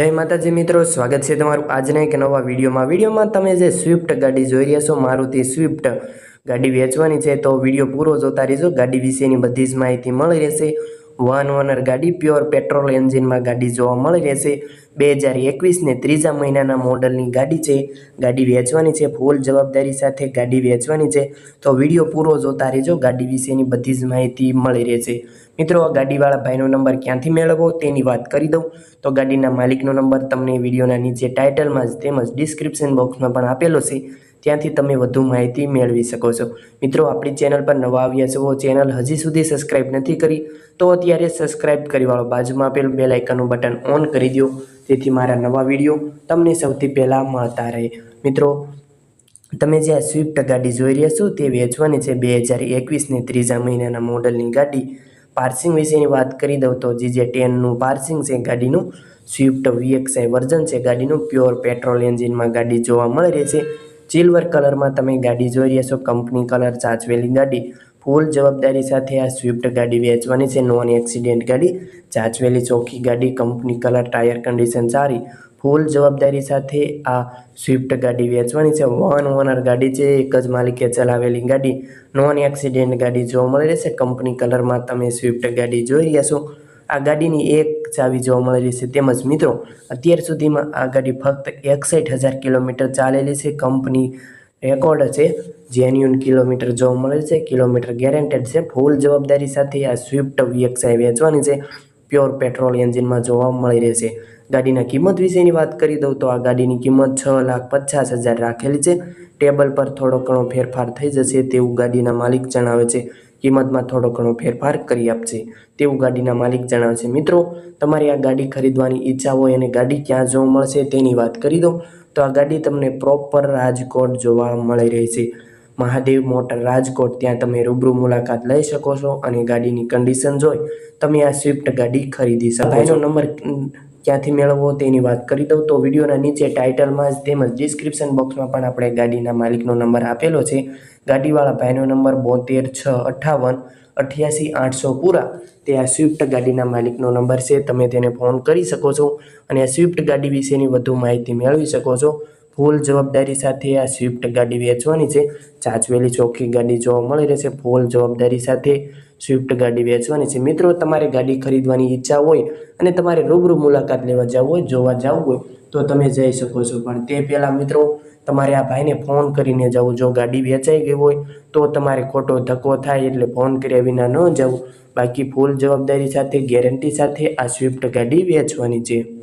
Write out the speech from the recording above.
જય માતાજી મિત્રો, સ્વાગત છે તમારું આજના એક નવા વિડીયોમાં. વિડીયોમાં તમે જે સ્વિફ્ટ ગાડી જોઈ રહ્યા છો, મારુતિ સ્વિફ્ટ ગાડી વેચવાની છે, તો વીડિયો પૂરો જોતા રહેજો. ગાડી વિશેની બધી જ માહિતી મળી રહેશે. વન ઓનર ગાડી, પ્યોર પેટ્રોલ એન્જિનમાં ગાડી જોવા મળી રહેશે. બે હજાર એકવીસને ત્રીજા મહિનાના મોડલની ગાડી છે. ગાડી વેચવાની છે, ફૂલ જવાબદારી સાથે ગાડી વેચવાની છે. તો વીડિયો પૂરો જોતા રહેજો, ગાડી વિશેની બધી જ માહિતી મળી રહેશે. મિત્રો, આ ગાડીવાળા ભાઈનો નંબર ક્યાંથી મેળવવો તેની વાત કરી દઉં. તો ગાડીના માલિકનો નંબર તમને વિડીયોના નીચે ટાઇટલમાં જ તેમજ ડિસ્ક્રિપ્શન બોક્સમાં પણ આપેલો છે. ત્યાંથી તમે વધુ માહિતી મેળવી શકો છો. મિત્રો, આપણી ચેનલ પર નવા આવ્યા છો, ચેનલ હજી સુધી સબસ્ક્રાઇબ નથી કરી, તો અત્યારે સબસ્ક્રાઇબ કરી વાળો બાજુમાં આપેલ બે લાઇકનનું બટન ઓન કરી દો. જેથી મારા નવા વીડિયો તમને સૌથી પહેલાં મળતા રહે. મિત્રો, તમે જે સ્વિફ્ટ ગાડી જોઈ રહ્યા છો, તે વેચવાની છે બે હજાર એકવીસને ત્રીજા મહિનાના મોડલની ગાડી. પાર્સિંગ વિશેની વાત કરી દઉં તો જે ટેનનું પાર્સિંગ છે ગાડીનું, સ્વિફ્ટ વીએક્સઆઈ વર્ઝન છે ગાડીનું, પ્યોર પેટ્રોલ એન્જિનમાં ગાડી જોવા મળી રહેશે. સિલ્વર કલરમાં તમે ગાડી જોઈ રહ્યા છો. કંપની કલર ચાચવેલી ગાડી. ફૂલ જવાબદારી સાથે આ સ્વિફ્ટ ગાડી વેચવાની છે. નોન એક્સિડેન્ટ ગાડી. ચાચવેલી ચોખ્ખી ગાડી. કંપની કલર ટાયર કન્ડિશન સારી. ફૂલ જવાબદારી સાથે આ સ્વિફ્ટ ગાડી વેચવાની છે. વન ઓનર ગાડી છે. એક જ માલિકે ચલાવેલી ગાડી. નોન એક્સિડેન્ટ ગાડી જોવા મળી રહેશે. કંપની કલરમાં તમે સ્વિફ્ટ ગાડી જોઈ રહ્યા છો. આ ગાડીની એક ચાવી જોવા મળેલી છે. તેમજ મિત્રો, અત્યાર સુધીમાં આ ગાડી ફક્ત એકસઠ હજાર કિલોમીટર ચાલેલી છે. કંપની રેકોર્ડ છે. જેન્યુન કિલોમીટર જોવા મળે છે. કિલોમીટર ગેરેન્ટેડ છે. ફૂલ જવાબદારી સાથે આ સ્વિફ્ટ વીએક્સઆઈ વેચવાની છે. પ્યોર પેટ્રોલ એન્જિનમાં જોવા મળી રહેશે ગાડીના કિંમત વિશેની વાત કરી દઉં તો આ ગાડીની કિંમત છ લાખ પચાસ હજાર રાખેલી છે. ટેબલ પર થોડો ઘણો ફેરફાર થઈ જશે તેવું ગાડીના માલિક જણાવે છે. કિંમતમાં થોડો ઘણો ફેરફાર કરી આપશે. તેવું ગાડીના માલિક જણાવે છે મિત્રો, તમારી આ ગાડી ખરીદવાની ઈચ્છા હોય અને ગાડી ક્યાં જોવા મળશે તેની વાત કરી દો. તો આ ગાડી તમને પ્રોપર રાજકોટ જોવા મળી રહી છે મહાદેવ મોટર રાજકોટ, ત્યાં તમે રૂબરૂ મુલાકાત લઈ શકો છો અને ગાડીની કન્ડિશન જોઈ તમે આ સ્વિફ્ટ ગાડી ખરીદી શકો ભાઈનો નંબર ક્યાંથી મેળવવો તેની વાત કરી દઉં. તો વિડીયોના નીચે ટાઇટલમાં જ તેમજ ડિસ્ક્રિપ્શન બોક્સમાં પણ આપણે ગાડીના માલિકનો નંબર આપેલો છે. ગાડીવાળા ભાઈનો નંબર બોતેર છ અઠ્ઠાવન અઠ્યાસી આઠસો પૂરા. તે આ સ્વિફ્ટ ગાડીના માલિકનો નંબર છે. તમે તેને ફોન કરી શકો છો અને આ સ્વિફ્ટ ગાડી વિશેની વધુ માહિતી મેળવી શકો છો. ફૂલ જવાબદારી સાથે આ સ્વિફ્ટ ગાડી વેચવાની છે. ચાચવેલી ચોખ્ખી ગાડી જોવા મળી રહેશે. ફૂલ જવાબદારી સાથે સ્વિફ્ટ ગાડી વેચવાની છે. મિત્રો, તમારે ગાડી ખરીદવાની ઈચ્છા હોય અને તમારે રૂબરૂ મુલાકાત લેવા જવું હોય, જોવા જવું હોય, તો તમે જઈ શકો છો. પણ તે પહેલાં મિત્રો, તમારે આ ભાઈને ફોન કરીને જવું. જો ગાડી વેચાઈ ગઈ હોય, તો તમારે ખોટો ધક્કો થાય એટલે ફોન કર્યા વિના ન જવું. બાકી ફૂલ જવાબદારી સાથે, ગેરંટી સાથે આ સ્વિફ્ટ ગાડી વેચવાની છે.